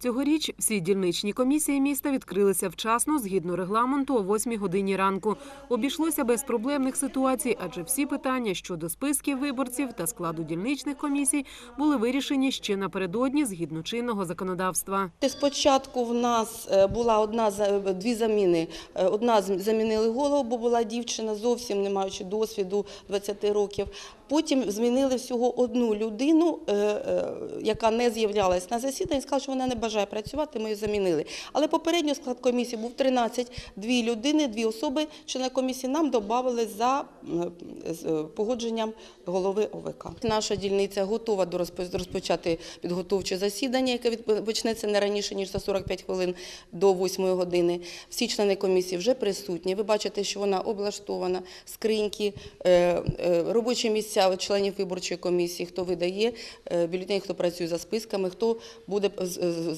Цьогоріч всі дільничні комісії міста відкрилися вчасно згідно регламенту о 8 годині ранку. Обійшлося без проблемних ситуацій, адже всі питання щодо списків виборців та складу дільничних комісій були вирішені ще напередодні згідно чинного законодавства. Спочатку в нас е, була одна дві заміни. Е, Одна замінили голову, бо була дівчина, зовсім не маючи досвіду 20 років. Потім змінили всього одну людину, е, яка не з'являлась на засіданні, сказала, що вона не бажає працювати, ми її замінили. Але попередньо склад комісії був 13, дві людини, дві особи, члени комісії нам додали за е, погодженням голови ОВК. Наша дільниця готова до розпо- розпочати підготовче засідання, яке почнеться не раніше, ніж за 45 хвилин до 8 години. Всі члени комісії вже присутні. Ви бачите, що вона облаштована, скриньки, е, е, робочі місця членів виборчої комісії, хто видає бюлетені, хто працює за списками, хто буде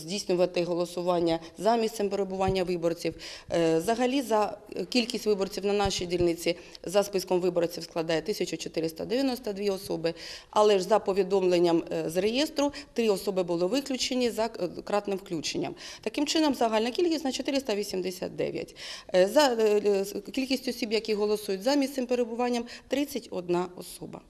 здійснювати голосування за місцем перебування виборців. Е, Взагалі за кількість виборців на нашій дільниці за списком виборців складає 1492 особи, але ж за повідомленням е, з реєстру три особи були виключені за е, кратним включенням. Таким чином, загальна кількість на 489. Е, За е, е, кількість осіб, які голосують за місцем перебуванням, 31 особа.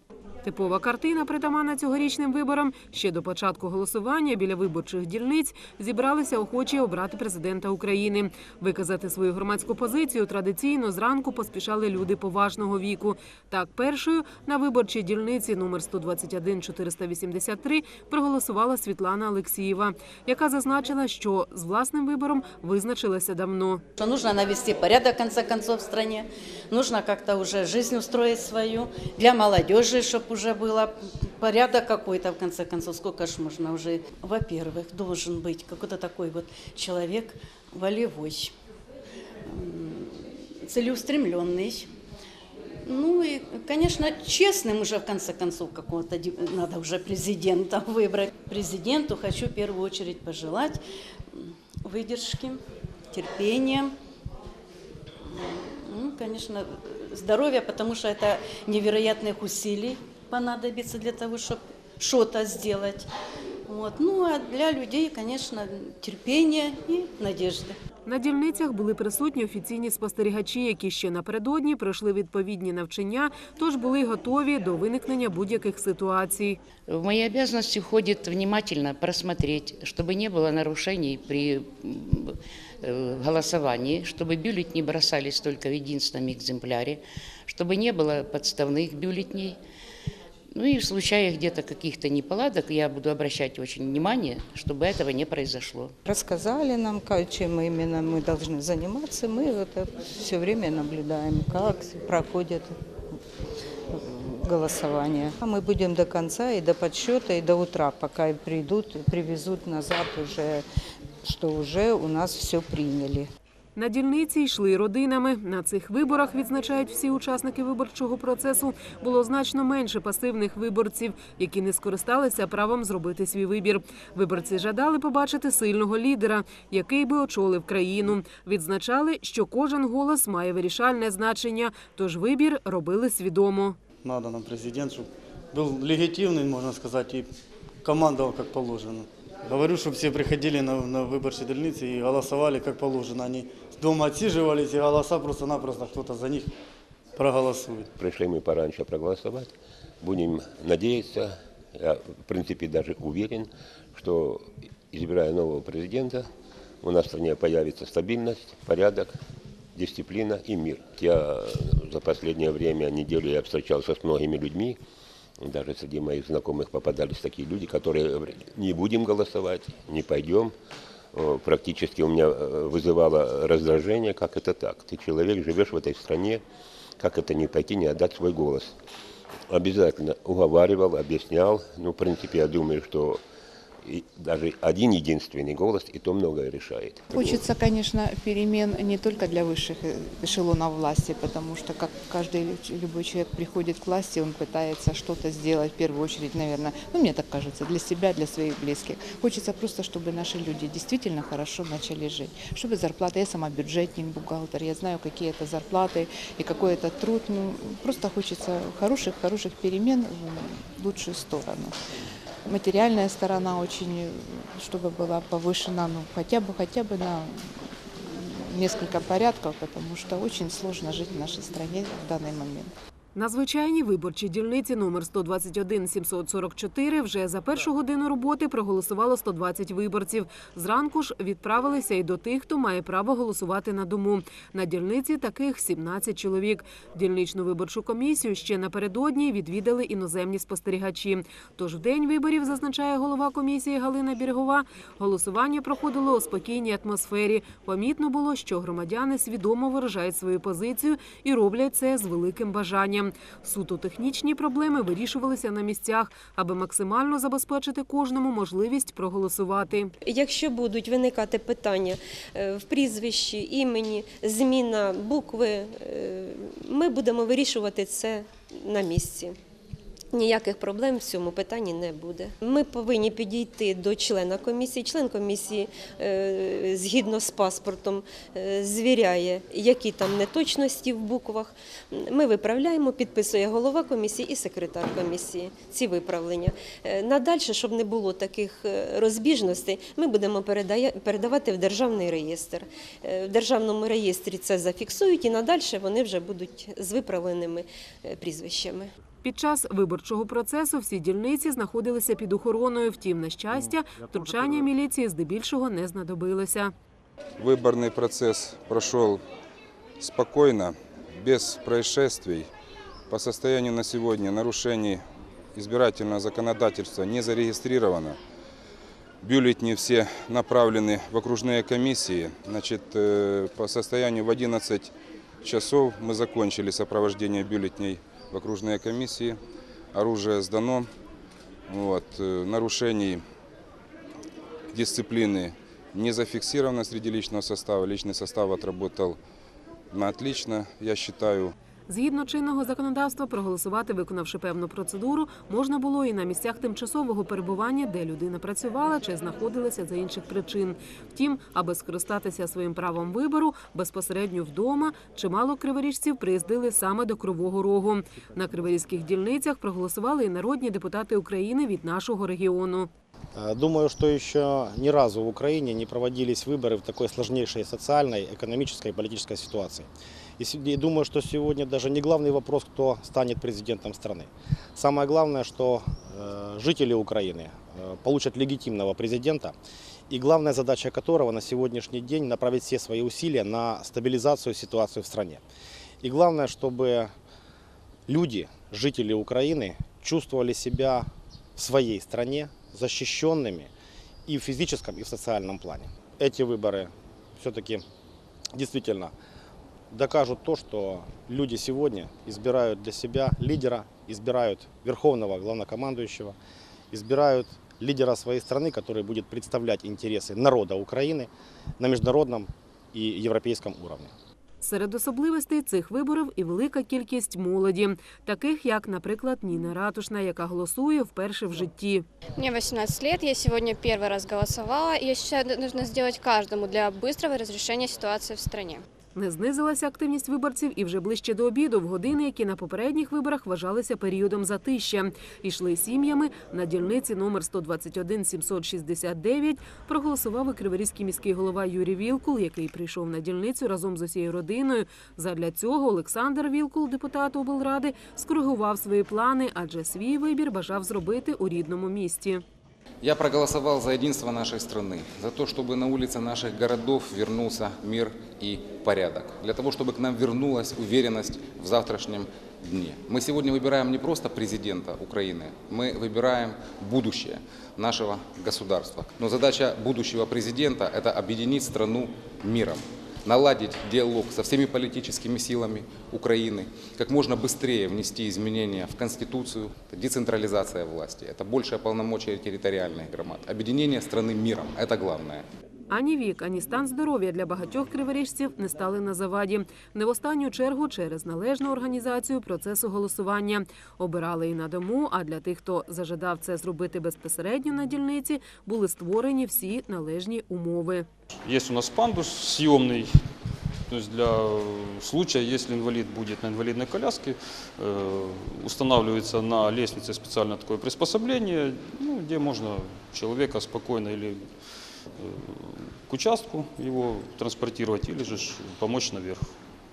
Типова картина притаманна цьогорічним виборам. Ще до початку голосування біля виборчих дільниць зібралися охочі обрати президента України. Виказати свою громадську позицію традиційно зранку поспішали люди поважного віку. Так, першою на виборчій дільниці номер 121 483 проголосувала Світлана Алексієва, яка зазначила, що з власним вибором визначилася давно. Что нужно навести порядок, в конце концов, в стране. Нужно как-то уже жизнь устроить свою. Для молодежи, чтобы уже было порядок какой-то, в конце концов. Сколько ж можно уже? Во-первых, должен быть какой-то такой вот человек волевой, целеустремленный. Ну и, конечно, честным уже в конце концов какого-то надо уже президента выбрать. Президенту хочу в первую очередь пожелать выдержки, терпения, ну, конечно, здоровья, потому что это невероятных усилий понадобится для того, чтобы что-то сделать. Вот. Ну, а для людей, конечно, терпение и надежды. На дільницях були присутні офіційні спостерігачі, які ще напередодні пройшли відповідні навчання, тож були готові до виникнення будь-яких ситуацій. В мои обязанности входит внимательно просмотреть, чтобы не было нарушений при м, э, голосовании, чтобы бюллетени бросались только в единственном экземпляре, чтобы не было подставных бюллетней. Ну и в случаях где-то каких-то неполадок я буду обращать очень внимание, чтобы этого не произошло. Рассказали нам, как- чем именно мы должны заниматься. Мы вот все время наблюдаем, как проходит голосование. А Мы будем до конца и до подсчета, и до утра, пока придут, привезут назад уже, что уже у нас все приняли. На дільниці йшли родинами. На цих виборах відзначають всі учасники виборчого процесу. Було значно менше пасивних виборців, які не скористалися правом зробити свій вибір. Виборці жадали побачити сильного лідера, який би очолив країну. Відзначали, що кожен голос має вирішальне значення, тож вибір робили свідомо. Надо нам президент, чтобы был легитимный, можно сказать, и командовал как положено. Говорю, чтобы все приходили на, на выборчие дельницы и голосовали как положено. Они дома отсиживались, и голоса просто-напросто кто-то за них проголосует. Пришли мы пораньше проголосовать. Будем надеяться, я в принципе даже уверен, что избирая нового президента, у нас в стране появится стабильность, порядок, дисциплина и мир. Я за последнее время, неделю я встречался с многими людьми, даже среди моих знакомых попадались такие люди, которые говорят, не будем голосовать, не пойдем. Э, Практически у меня э, вызывало раздражение, как это так. Ты человек, живешь в этой стране, как это не пойти, не отдать свой голос. Обязательно уговаривал, объяснял. Ну, в принципе, я думаю, что и даже один единственный голос и то многое решает. Хочется, конечно, перемен не только для высших э, эшелонов власти, потому что как каждый лю- любой человек приходит к власти, он пытается что-то сделать, в первую очередь, наверное, ну, мне так кажется, для себя, для своих близких. Хочется просто, чтобы наши люди действительно хорошо начали жить, чтобы зарплаты, я сама бюджетник, бухгалтер, я знаю, какие это зарплаты и какой это труд, ну, просто хочется хороших-хороших перемен в лучшую сторону. Материальная сторона очень, чтобы была повышена, ну, хотя бы, хотя бы на несколько порядков, потому что очень сложно жить в нашей стране в данный момент. На звичайній виборчій дільниці номер 121 744 вже за першу годину роботи проголосувало 120 виборців. Зранку ж відправилися і до тих, хто має право голосувати на дому. На дільниці таких 17 чоловік. Дільничну виборчу комісію ще напередодні відвідали іноземні спостерігачі. Тож в день виборів, зазначає голова комісії Галина Біргова, голосування проходило у спокійній атмосфері. Помітно було, що громадяни свідомо виражають свою позицію і роблять це з великим бажанням. Суто технічні проблеми вирішувалися на місцях, аби максимально забезпечити кожному можливість проголосувати. Якщо будуть виникати питання е, в прізвищі, імені, зміна букви, е, ми будемо вирішувати це на місці. Ніяких проблем в цьому питанні не буде. Ми повинні підійти до члена комісії. Член комісії е, згідно з паспортом е, звіряє, які там неточності в буквах. Ми виправляємо, підписує голова комісії і секретар комісії ці виправлення. Е, Надальше, щоб не було таких розбіжностей, ми будемо передавати в державний реєстр. В державному реєстрі це зафіксують, і надальше вони вже будуть з виправленими прізвищами. Під час виборчого процесу всі дільниці знаходилися під охороною. Втім, на щастя, втручання міліції здебільшого не знадобилося. Выборный процесс прошел спокойно, без происшествий. По состоянию на сегодня нарушений избирательного законодательства не зарегистрировано. Бюллетени все направлены в окружные комиссии. Значит, э, по состоянию в 11 часов мы закончили сопровождение бюллетеней в окружные комиссии. Оружие сдано. Вот, э, нарушений дисциплины не зафиксировано среди личного состава. Личный состав отработал на отлично, я считаю. Згідно чинного законодавства, проголосувати, виконавши певну процедуру, можна було і на місцях тимчасового перебування, де людина працювала чи знаходилася за інших причин. Втім, аби скористатися своїм правом вибору безпосередньо вдома, чимало криворіжців приїздили саме до Кривого Рогу. На криворізьких дільницях проголосували і народні депутати України від нашого регіону. Э, Думаю, что еще ни разу в Украине не проводились выборы в такой сложнейшей социальной, экономической и политической ситуации. И думаю, что сегодня даже не главный вопрос, кто станет президентом страны. Самое главное, что э, жители Украины э, получат легитимного президента, и главная задача которого на сегодняшний день направить все свои усилия на стабилизацию ситуации в стране. И главное, чтобы люди, жители Украины, чувствовали себя в своей стране защищенными и в физическом, и в социальном плане. Эти выборы все-таки действительно докажут то, что люди сегодня избирают для себя лидера, избирают верховного главнокомандующего, избирают лидера своей страны, который будет представлять интересы народа Украины на международном и европейском уровне. Серед особливостей цих виборів і велика кількість молоді, таких як, наприклад, Ніна Ратушна, яка голосує вперше в житті. Мне 18 лет, я сегодня первый раз голосовала, и я считаю, это нужно сделать каждому для быстрого разрешения ситуации в стране. Не знизилася активність виборців і вже ближче до обіду, в години, які на попередніх виборах вважалися періодом затища. Ішли сім'ями на дільниці номер 121 769 проголосував і криворізький міський голова Юрій Вілкул, який прийшов на дільницю разом з усією родиною. Задля цього Олександр Вілкул, депутат облради, скоригував свої плани, адже свій вибір бажав зробити у рідному місті. Я проголосовал за единство нашей страны, за то, чтобы на улице наших городов вернулся мир и порядок, для того, чтобы к нам вернулась уверенность в завтрашнем дне. Мы сегодня выбираем не просто президента Украины, мы выбираем будущее нашего государства. Но задача будущего президента – это объединить страну миром наладить диалог со всеми политическими силами Украины, как можно быстрее внести изменения в Конституцию, это децентрализация власти, это большее полномочия территориальных громад, объединение страны миром, это главное. Ані вік, ані стан здоров'я для багатьох криворіжців не стали на заваді. Не в останню чергу через належну організацію процесу голосування. Обирали і на дому, а для тих, хто зажадав це зробити безпосередньо на дільниці, були створені всі належні умови. Есть у нас пандус съемный, То есть для э, случая, если инвалид будет на инвалидной коляске, э, устанавливается на лестнице специально такое приспособление, ну, где можно человека спокойно или э, к участку его транспортировать, или же помочь наверх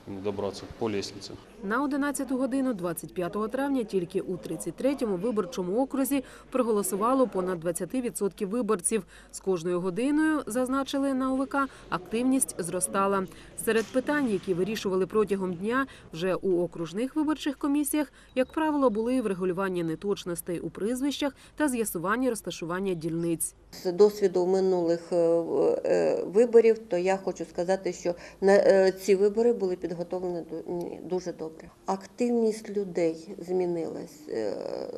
добраться по лестнице. На 11 годину 25 травня тільки у 33-му виборчому окрузі проголосувало понад 20% виборців. З кожною годиною, зазначили на ОВК, активність зростала. Серед питань, які вирішували протягом дня вже у окружних виборчих комісіях, як правило, були врегулювання неточностей у прізвищах та з'ясування розташування дільниць. З досвіду минулих е, е, виборів, то я хочу сказати, що на е, ці вибори були підготовлені ду- ні, дуже добре. Активність людей змінилась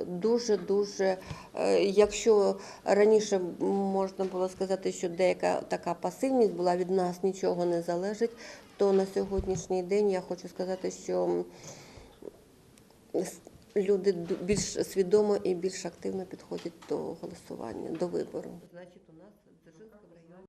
дуже дуже. Якщо раніше можна було сказати, що деяка така пасивність була від нас нічого не залежить, то на сьогоднішній день я хочу сказати, що люди більш свідомо і більш активно підходять до голосування, до вибору.